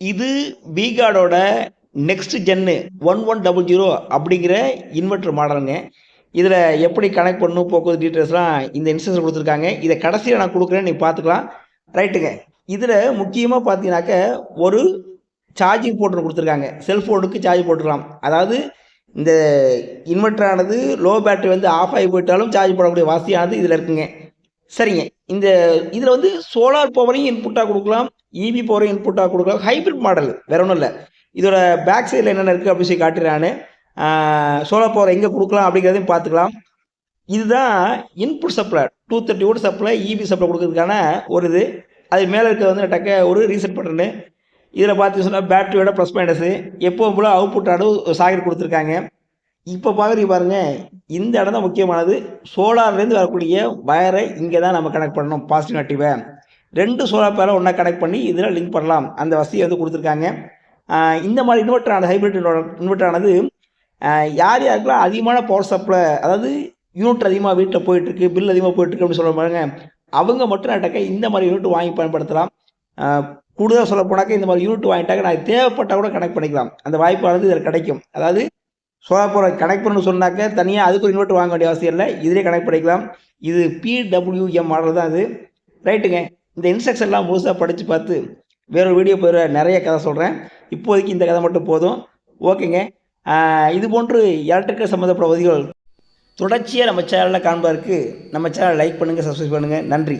இது பீகார்டோட நெக்ஸ்ட் ஜென்னு ஒன் ஒன் டபுள் ஜீரோ அப்படிங்கிற இன்வெர்டர் மாடலுங்க இதில் எப்படி கனெக்ட் பண்ணணும் போக்குவரத்து டீட்டெயில்ஸ்லாம் இந்த இன்ஸ்ட்ரக்ஷன் கொடுத்துருக்காங்க. இதை கடைசியில் நான் கொடுக்குறேன் நீ பார்த்துக்கலாம். ரைட்டுங்க இதில் முக்கியமாக பார்த்தீங்கன்னாக்க ஒரு சார்ஜிங் போர்ட் கொடுத்துருக்காங்க. செல்ஃபோனுக்கு சார்ஜ் போட்டுக்கலாம். அதாவது இந்த இன்வெர்டரானது லோ பேட்டரி வந்து ஆஃப் ஆகி போயிட்டாலும் சார்ஜ் போடக்கூடிய வசதியானது இதில் இருக்குங்க. சரிங்க. இந்த இதில் வந்து சோலார் பவரையும் இன்புட்டாக கொடுக்கலாம். இபி பவரையும் இன்புட்டாக கொடுக்கலாம். ஹைப்ரிட் மாடல் வேற ஒன்றும் இல்லை. இதோட பேக் சைடில் என்னென்ன இருக்குது அப்படின்னு சொல்லி காட்டுறான்னு சோலார் பவர் எங்கே கொடுக்கலாம் அப்படிங்கிறதையும் பார்த்துக்கலாம். இதுதான் input supply two thirty volt supply EB supply கொடுக்கறதுக்கான ஒரு இது. அது மேலே இருக்க வந்து டக்க ஒரு ரீசெட் பட்டனு இதில் பார்த்து சொன்னால் பேட்டரியோட ப்ளஸ் மைனஸு எப்போவும் போல் அவுட்புட் அளவு சாகர் கொடுத்துருக்காங்க. இப்போ பார்க்குறீங்க பாருங்க இந்த இடம் தான் முக்கியமானது. சோலார்லேருந்து வரக்கூடிய வயரை இங்கே தான் நம்ம கனெக்ட் பண்ணணும் பாசிட்டிவ் நெகட்டிவை ரெண்டு சோலார் பேரை ஒன்றா கனெக்ட் பண்ணி இதில் லிங்க் பண்ணலாம். அந்த வசதியை வந்து கொடுத்துருக்காங்க. இந்த மாதிரி இன்வெர்டர் ஹைப்ரிட் இன்வெர்டரானது யார் யாருக்கெல்லாம் அதிகமான பவர் சப்ளை அதாவது யூனிட் அதிகமாக வீட்டில் போயிட்டுருக்கு பில் அதிகமாக போயிட்டுருக்கு அப்படின்னு சொல்ல பாருங்க அவங்க மட்டும் நட்டக்க இந்த மாதிரி யூனிட் வாங்கி பயன்படுத்தலாம். கூடுதலாக சொல்ல இந்த மாதிரி யூனிட் வாங்கிட்டாக்க நான் தேவைப்பட்டால் கூட கனெக்ட் பண்ணிக்கலாம். அந்த வாய்ப்பானது இதில் கிடைக்கும். அதாவது சோலார் பவர் கனெக்ட் பண்ண சொன்னாக்க தனியாக அதுக்கு ஒரு இன்வெர்ட்டர் வாங்க வேண்டிய அவசியம் இல்லை. இதிலே கனெக்ட் பண்ணிக்கலாம். இது பிடபிள்யூஎம் மாடல் தான் அது. ரைட்டுங்க இந்த இன்ஸ்ட்ரக்ஷன்லாம் முழுசாக படித்து பார்த்து வேற ஒரு வீடியோ போகிற நிறைய கதை சொல்கிறேன் இப்போதைக்கு இந்த கதை மட்டும் போதும். ஓகேங்க. இது போன்று எலக்ட்ரிக்கல் சம்மந்தப்பட்ட உதவிகள் தொடர்ச்சியாக நம்ம சேனலில் காண்பதற்கு நம்ம சேனலை லைக் பண்ணுங்கள் சப்ஸ்கிரைப் பண்ணுங்கள் நன்றி.